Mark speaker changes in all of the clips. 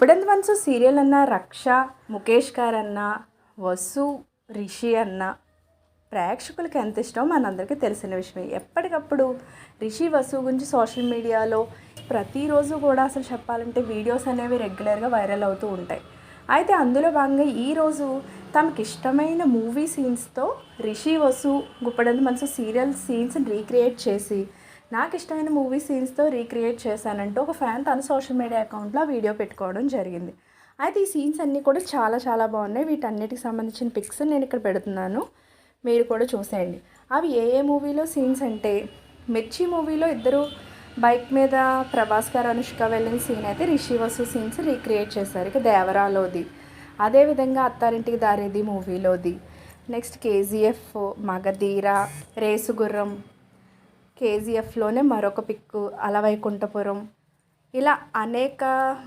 Speaker 1: ఇప్పుడంత మనసు సీరియల్ అన్న రక్ష ముఖేష్ గారు అన్న వసు రిషి అన్న ప్రేక్షకులకి ఎంత ఇష్టమో మనందరికీ తెలిసిన విషయమే. ఎప్పటికప్పుడు రిషి వసు గురించి సోషల్ మీడియాలో ప్రతిరోజు కూడా అసలు చెప్పాలంటే వీడియోస్ అనేవి రెగ్యులర్గా వైరల్ అవుతూ ఉంటాయి. అయితే అందులో భాగంగా ఈరోజు తమకి ఇష్టమైన మూవీ సీన్స్తో Rishi Vasu Guppedantha Manasu serial scenes recreate చేసి నాకు ఇష్టమైన మూవీ సీన్స్తో రీక్రియేట్ చేశానంటూ ఒక ఫ్యాన్ తన సోషల్ మీడియా అకౌంట్లో వీడియో పెట్టుకోవడం జరిగింది. అయితే ఈ సీన్స్ అన్నీ కూడా చాలా చాలా బాగున్నాయి. వీటన్నిటికి సంబంధించిన పిక్స్ నేను ఇక్కడ పెడుతున్నాను. మీరు కూడా చూసేయండి. అవి ఏ ఏ మూవీలో సీన్స్ అంటే మిర్చి మూవీలో ఇద్దరు బైక్ మీద ప్రభాస్ గారు అనుష్క వెళ్ళిన సీన్ అయితే రిషి వసు సీన్స్ రీక్రియేట్ చేశారు. ఇక దేవరాలోది. అదేవిధంగా అత్తారింటికి దారేది మూవీలోది. నెక్స్ట్ కేజీఎఫ్ మగధీర రేసుగుర్రం కేజీఎఫ్లోనే మరొక పిక్కు అలవైకుంఠపురం. ఇలా అనేక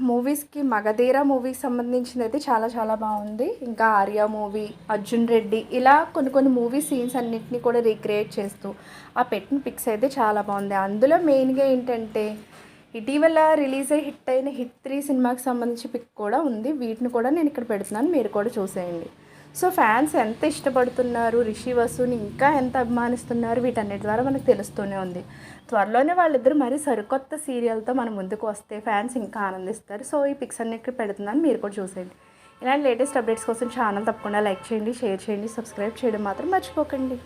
Speaker 1: మూవీస్కి మగధీర మూవీకి సంబంధించింది అయితే చాలా చాలా బాగుంది. ఇంకా ఆర్య మూవీ అర్జున్ రెడ్డి ఇలా కొన్ని కొన్ని మూవీ సీన్స్ అన్నింటినీ కూడా రీక్రియేట్ చేస్తూ ఆ పెట్టిన పిక్స్ అయితే చాలా బాగుంది. అందులో మెయిన్గా ఏంటంటే ఇటీవల రిలీజ్ అయ్యి హిట్ అయిన హిట్ త్రీ సినిమాకి సంబంధించి పిక్ కూడా ఉంది. వీటిని కూడా నేను ఇక్కడ పెడుతున్నాను. మీరు కూడా చూసేయండి. సో ఫ్యాన్స్ ఎంత ఇష్టపడుతున్నారు రిషి వసుని ఇంకా ఎంత అభిమానిస్తున్నారు వీటన్నిటి ద్వారా మనకు తెలుస్తూనే ఉంది. త్వరలోనే వాళ్ళిద్దరు మరి సరికొత్త సీరియల్తో మన ముందుకు వస్తే ఫ్యాన్స్ ఇంకా ఆనందిస్తారు. సో ఈ పిక్స్ అన్నిటికీ పెడుతున్నాను మీరు కూడా చూసేయండి. ఇలాంటి లేటెస్ట్ అప్డేట్స్ కోసం ఛానల్ తప్పకుండా లైక్ చేయండి షేర్ చేయండి సబ్స్క్రైబ్ చేయడం మాత్రం మర్చిపోకండి.